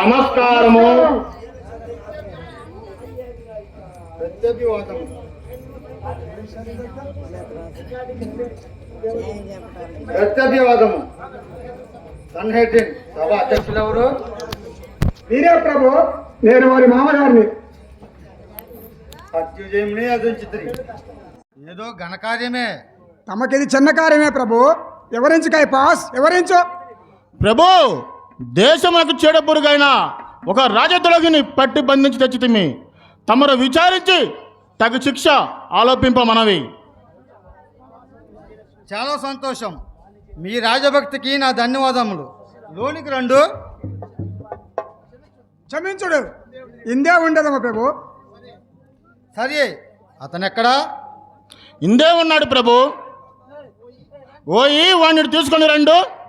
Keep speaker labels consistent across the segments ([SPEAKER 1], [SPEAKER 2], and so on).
[SPEAKER 1] నమస్కారము. ప్రత్యభివాదము సన్హెడ్రిన్ సభ అధ్యక్షులు ఎవరు
[SPEAKER 2] మీరే ప్రభు నేను వారి మామగారిని.
[SPEAKER 1] అత్యుజయముని అదుంచిత్రి ఏదో ఘనకార్యమే.
[SPEAKER 2] తమకిది చిన్న కార్యమే ప్రభు. వివరించు కైపాస్ వివరించు
[SPEAKER 3] ప్రభు! దేశమునకు చెడపురుగైన ఒక రాజద్రోగిని పట్టి బంధించి తెచ్చితిమి. తమరు విచారించి తగు శిక్ష ఆలోపింప మనవి
[SPEAKER 1] చాలా సంతోషం. మీ రాజభక్తికి నా ధన్యవాదములు. లోనికి రండు.
[SPEAKER 2] క్షమించుడు. ఇందే ఉండదమ్మ ప్రభు.
[SPEAKER 1] సరే అతను ఎక్కడా
[SPEAKER 3] ఇందే ఉన్నాడు ప్రభు. ఓయి వాణ్ణి తీసుకొని రండు.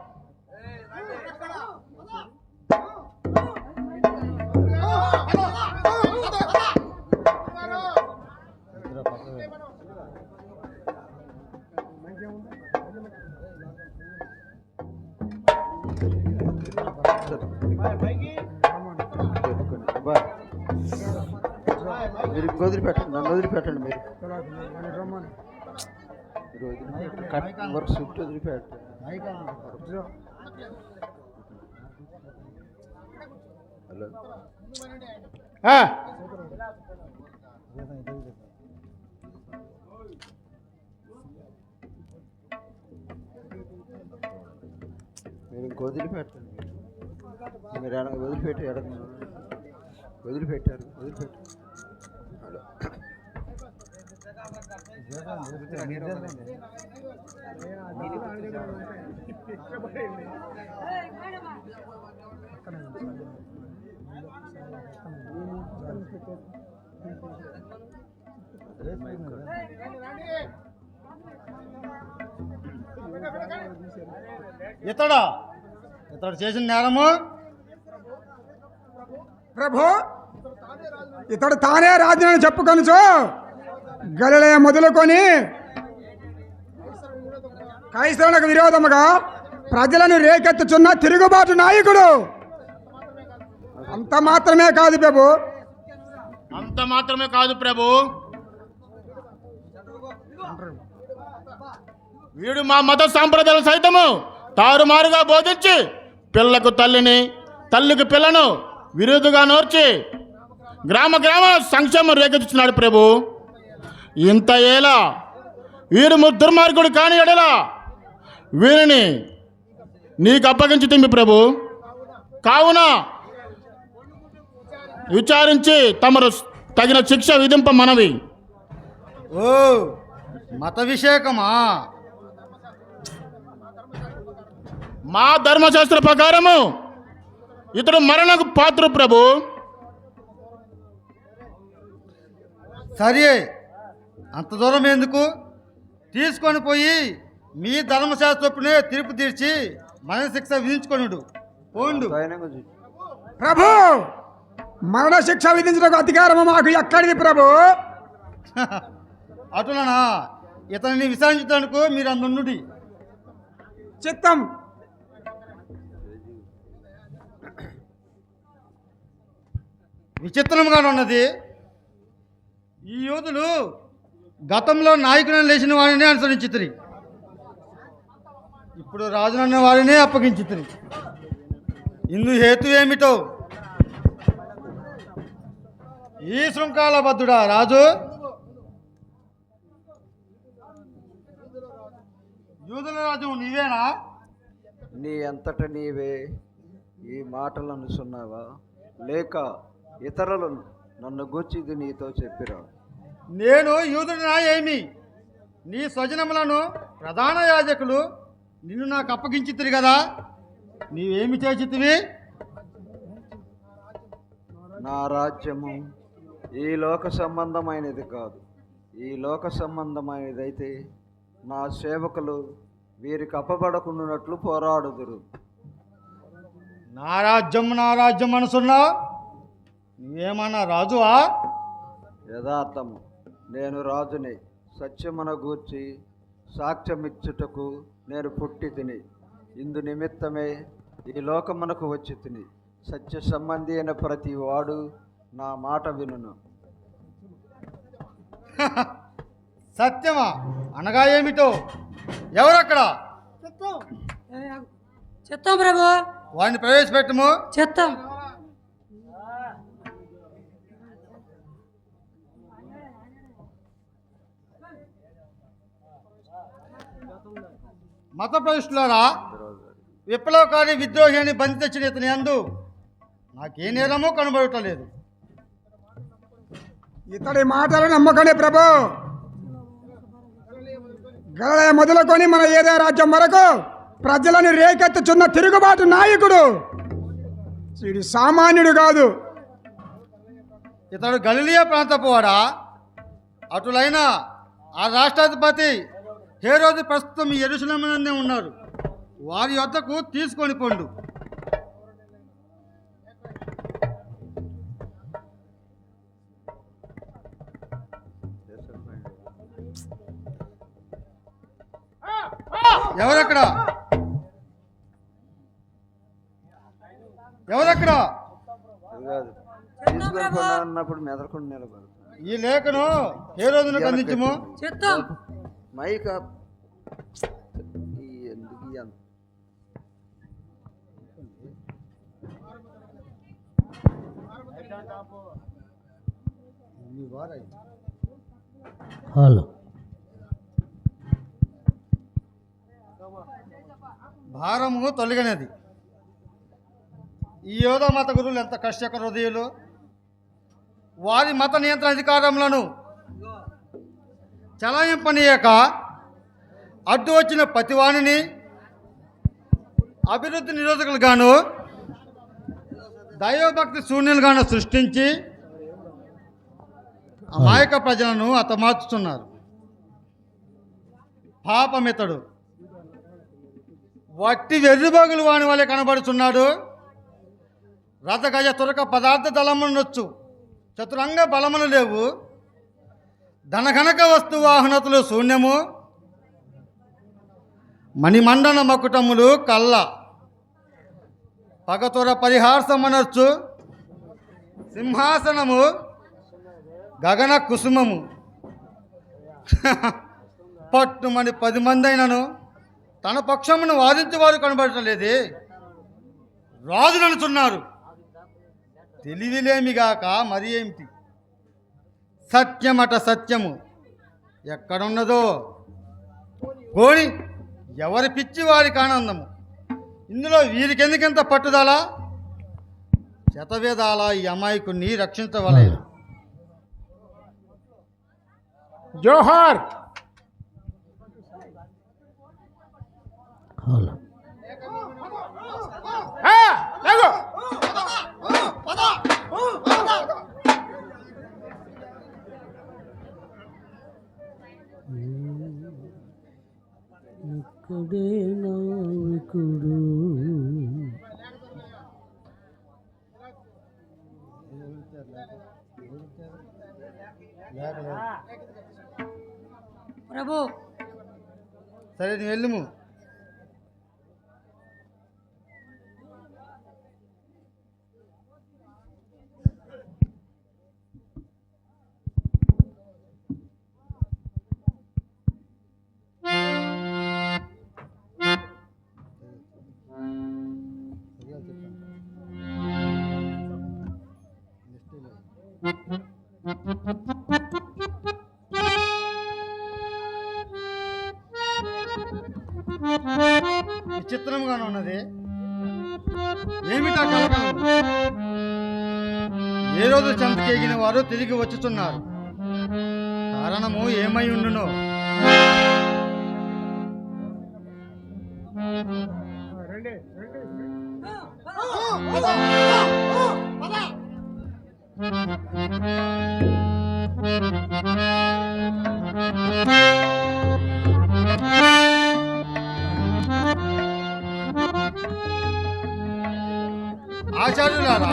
[SPEAKER 4] మీరు వదిలిపెట్టండి నన్ను వదిలిపెట్టండి మీరు మీరు కట్ వర్క్ షిఫ్ట్ వదిలిపెట్టండి హలో మీరు ఇంక వదిలిపెట్టండి. మీరు ఎడ వదిలిపెట్టి ఎడ వదిలిపెట్టారు వదిలిపెట్టారు. హలో.
[SPEAKER 1] ఇతడా? ఇతడు చేసిన నేరము?
[SPEAKER 2] ప్రభు ఇతడు తానే రాజునని చెప్పుకొనుచు గలిలయ మొదలుకొని క్రైస్తవులకు విరోధముగా ప్రజలను రేకెత్తుచున్న తిరుగుబాటు నాయకుడు. అంత మాత్రమే కాదు ప్రభు.
[SPEAKER 3] అంత మాత్రమే కాదు ప్రభు. వీడు మా మత సాంప్రదాయాలు సైతము. తారుమారుగా బోధించి పిల్లకు తల్లిని తల్లికి పిల్లను విరుదుగా నోర్చి గ్రామ గ్రామ సంక్షేమం రేకెత్తుచున్నాడు ప్రభు. ఇంత ఏలా వీరు దుర్మార్గుడు కాని ఎడలా వీరిని నీకు అప్పగించి తిమ్మి ప్రభు. కావున విచారించి తమరు తగిన శిక్ష విధింప మనవి.
[SPEAKER 1] ఓ మత విషేకమా
[SPEAKER 3] మా ధర్మశాస్త్ర ప్రకారము ఇతడు మరణకు పాత్ర ప్రభు.
[SPEAKER 1] సరే అంత దూరం ఎందుకు? తీసుకొని పోయి మీ ధర్మశాస్త్రపునే తీర్పు తీర్చి మన శిక్ష విధించుకొనుడు. పోండు.
[SPEAKER 2] ప్రభు మరణ శిక్ష విధించడానికి అధికారము మాకు ఎక్కడిది ప్రభు?
[SPEAKER 1] అటులనా ఇతనిని విచారించడానికి మీరు అందుండుడి.
[SPEAKER 2] చిత్తం
[SPEAKER 1] విచిత్రంగా ఉన్నది. ఈ యోధులు గతంలో నాయకులను లేచిన వారిని అనుసరించితిరి. ఇప్పుడు రాజునన్న వారినే అప్పగించితిరి. ఇందు హేతు ఏమిటో? ఈ శృంఖాల బద్ధుడా రాజు? యూదుల రాజు నీవేనా?
[SPEAKER 4] నీ అంతట నీవే ఈ మాటలు అనుసున్నావా లేక ఇతరులు నన్ను గూర్చిది నీతో చెప్పిరా.
[SPEAKER 1] నేను యూదుడినా ఏమి నీ స్వజనములను ప్రధాన యాజకులు నిన్ను నాకు అప్పగించితిరి కదా నీవేమి చేసితివి?
[SPEAKER 4] నా రాజ్యము ఈ లోక సంబంధమైనది కాదు. ఈ లోక సంబంధమైనదైతే నా సేవకులు వీరికి అప్పబడకుండానట్లు పోరాడుదురు.
[SPEAKER 1] నా రాజ్యం నా రాజ్యం అనుసున్నావు నువ్వేమన్నా రాజువా?
[SPEAKER 4] యథార్థము. నేను రాజుని సత్యమున గూర్చి సాక్ష్యమిచ్చుటకు నేను పుట్టి తిని ఇందు నిమిత్తమే ఈ లోకమునకు వచ్చి తిని సత్య సంబంధి అయిన ప్రతి వాడు నా మాట వినును.
[SPEAKER 1] సత్యమా? అనగా ఏమిటో? ఎవరక్కడ?
[SPEAKER 5] చెత్తాం ప్రభు.
[SPEAKER 1] వాడిని ప్రవేశపెట్టము.
[SPEAKER 5] చెత్తాం
[SPEAKER 1] మత ప్రవిష్టులారా విప్లవకారి విద్రోహి అని బంది తెచ్చిన ఇతని అందు నాకే నేరమో కనబడటలేదు
[SPEAKER 2] ఇతడి మాటలు నమ్మకండి ప్రభు. గలయ మొదలుకొని మన ఏదో రాజ్యం వరకు ప్రజలను రేకెత్తుచున్న తిరుగుబాటు నాయకుడు వీడు సామాన్యుడు కాదు.
[SPEAKER 1] ఇతడు గలిలియా ప్రాంతపు వాడా అటులైన ఆ రాష్ట్రాధిపతి ఏ రోజు ప్రస్తుతం ఈ ఎరుసలమనే ఉన్నారు? వారి వద్దకు తీసుకొని పొండు. ఎవరక్కడ? ఎవరక్కడ?
[SPEAKER 4] అన్నప్పుడు మెదలకుండా నిలబడతాను
[SPEAKER 1] ఈ లేఖను ఏ రోజున అందించము
[SPEAKER 5] చెత్తాం
[SPEAKER 4] మైక్. ఎందుకు అంత?
[SPEAKER 6] హలో.
[SPEAKER 1] భారము తొలగినది. ఈ యోధ మత గురువులు ఎంత కష్టక హృదయులు వారి మత నియంత్రణ అధికారములను చలాయింపనీయక అడ్డు వచ్చిన ప్రతివాణిని అభివృద్ధి నిరోధకులుగాను దైవభక్తి శూన్యులుగాను సృష్టించి అమాయక ప్రజలను అతమార్చుతున్నారు పాపమితడు. వట్టి వెర్రిబాగులు వాని వలె కనబడుతున్నాడు రథగజ తురక పదార్థ దళమునొచ్చు. చతురంగ బలములు లేవు. ధనఘనక వస్తు వాహనతులు శూన్యము. మణిమండన మకుటములు కళ్ళ పగతుర పరిహాసమనర్చు సింహాసనము గగన కుసుమము. పట్టుమని పది మంది అయినను తన పక్షమును వాదించేవారు కనబడటలేదే. రాజులు అనుచున్నారు తెలివిలేమిగాక మరి ఏమిటి? సత్యమట సత్యము. ఎక్కడున్నదో? కోని ఎవరి పిచ్చి వారికి ఆనందము? ఇందులో వీరికెందుకెంత పట్టుదల? శతవేదాల ఈ అమాయకుని రక్షించవలేదు.
[SPEAKER 2] జోహార్!
[SPEAKER 6] హలో.
[SPEAKER 1] సరే నువ్వు వెళ్ళుము విచిత్రంగానే ఉన్నది. ఏమిటా కలకలం? ఏ రోజు చెంతకెగిన వారు తిరిగి వచ్చుతున్నారు కారణము ఏమై ఉండునో ఆచార్యులారా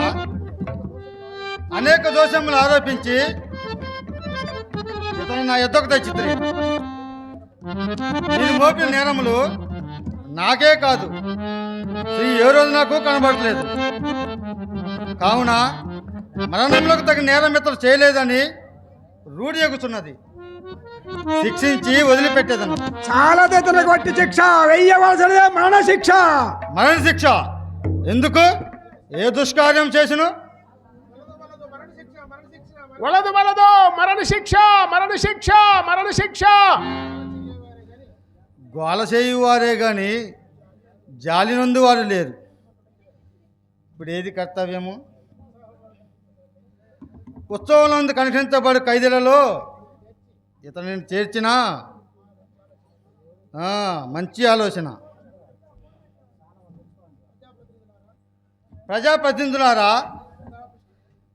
[SPEAKER 1] అనేక దోషములు ఆరోపించి ఇతను నా ఎద్దకు తెచ్చిత్రి. నేను మోపిన నేరములు నాకే కాదు శ్రీ ఏ రోజు నాకు కనబడట్లేదు. కావున మరణంలోకి తగిన నేరం ఇతడు చేయలేదని రూఢి ఎగుతున్నది శిక్షించి వదిలిపెట్టేదను.
[SPEAKER 2] చాలా వట్టి శిక్ష వెయ్యవలసినదే మరణ శిక్ష.
[SPEAKER 1] మరణ శిక్ష. ఎందుకు? ఏ దుష్కార్యం చేసిను?
[SPEAKER 5] వలదు వలదు మరణ శిక్ష మరణ శిక్ష మరణ శిక్ష
[SPEAKER 1] గోల చేయువారే గాని జాలి నందు వారు లేరు. ఇప్పుడు ఏది కర్తవ్యము? ఉత్సవంలో కనిపించబడు ఖైదీలలో ఇతనిని చేర్చిన? మంచి ఆలోచన. ప్రజాప్రతినిధులారా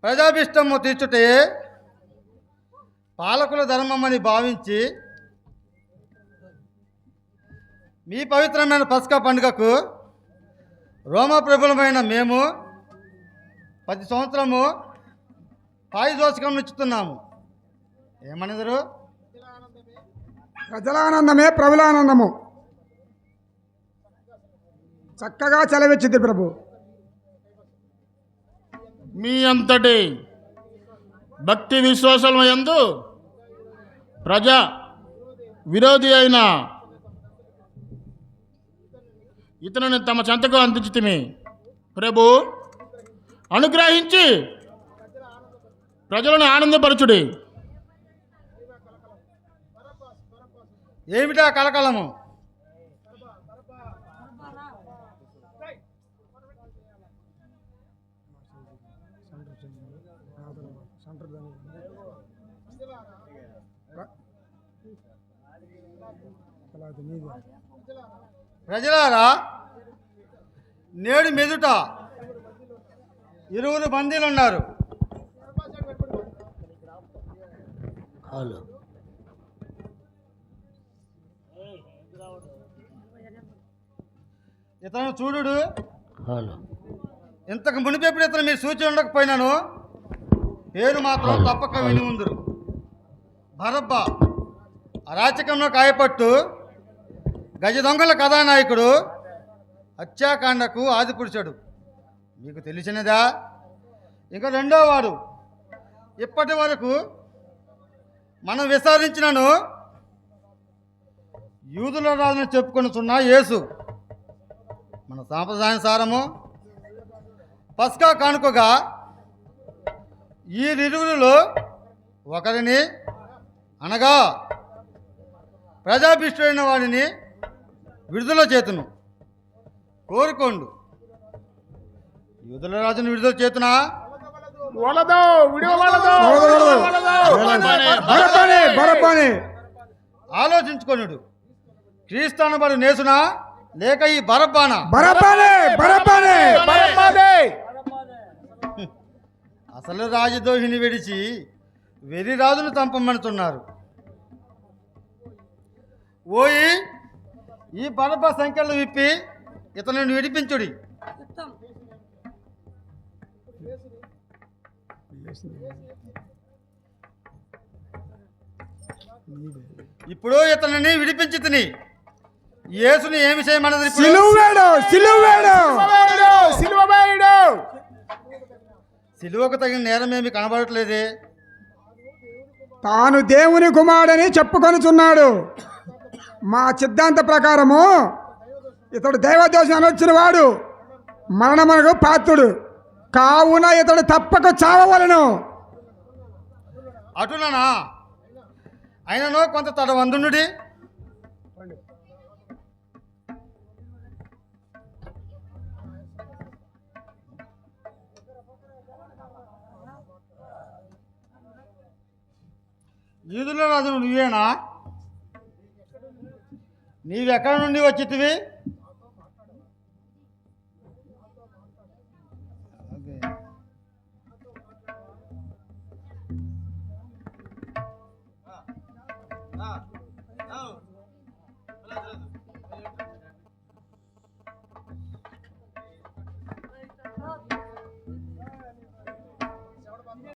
[SPEAKER 1] ప్రజాభిష్టము తీర్చుటే పాలకుల ధర్మమని భావించి మీ పవిత్రమైన పస్కా పండుగకు రోమప్రభులమైన మేము ప్రతి సంవత్సరము పాయిదోషకం ఇచ్చుతున్నాము. ఏమనిదరు?
[SPEAKER 2] ప్రజలానందమే ప్రభులానందము చక్కగా చలవిచ్చింది ప్రభు.
[SPEAKER 3] మీ అంతటి భక్తి విశ్వాసం ఎందు ప్రజా విరోధి అయిన ఇతనిని తమ చెంతకు అందించితిమి. ప్రభు అనుగ్రహించి ప్రజలను ఆనందపరచుడి.
[SPEAKER 1] ఏమిటా కలకలము? ప్రజలారా నేడు మెదుట ఇరువురు బందీలు ఉన్నారు
[SPEAKER 6] హలో
[SPEAKER 1] ఇతను చూడు
[SPEAKER 6] హలో
[SPEAKER 1] ఇంతకు మునిపెప్పుడు ఇతను మీరు సూచి ఉండకపోయినాను? పేరు మాత్రం తప్పక విని ఉందరు. భరబ్బ అరాచకంలో కాయపట్టు. గజ దొంగల కథానాయకుడు హత్యాకాండకు ఆదిపురుషుడు. మీకు తెలిసినదా? ఇంకా రెండో వాడు. ఇప్పటి వరకు మనం విచారించినను యూదుల రాజును చెప్పుకొనుచున్న యేసు. మన సాంప్రదాయానుసారము పస్కా కానుకగా ఈ నిరుగులలో ఒకరిని అనగా ప్రజాభిష్టుడైన వాడిని విడుదల చేతును. కోరుకోండు. యూదుల రాజును విడుదల చేతునా?
[SPEAKER 5] వలదు
[SPEAKER 1] ఆలోచించుకొనుడు. క్రీస్తానబడు నేసునా? లేక ఈ బరబ్బానా. అసలు రాజద్రోహిని విడిచి వెరి రాజును చంపమనుతున్నారు ఓయి ఈ బరబ్బ సంఖ్యలు విప్పి ఇతనిని విడిపించుడి. ఇప్పుడు ఇతనిని విడిపించి తిని. యేసుని ఏమి చేయమన్నది. సిలువకు తగిన నేరం ఏమి కనబడట్లేదే?
[SPEAKER 2] తాను దేవుని కుమారుడని చెప్పుకొనుచున్నాడు. మా సిద్ధాంత ప్రకారము ఇతడు దైవదోషం అనొచ్చిన వాడు మరణమునకు పాత్రుడు. కావున ఇతడు తప్పక చావవలను.
[SPEAKER 1] అటునా అయినను కొంత తడవందునుడి. ఈదుల రాజు నువ్వేనా? నీవెక్కడి నుండి వచ్చితివి?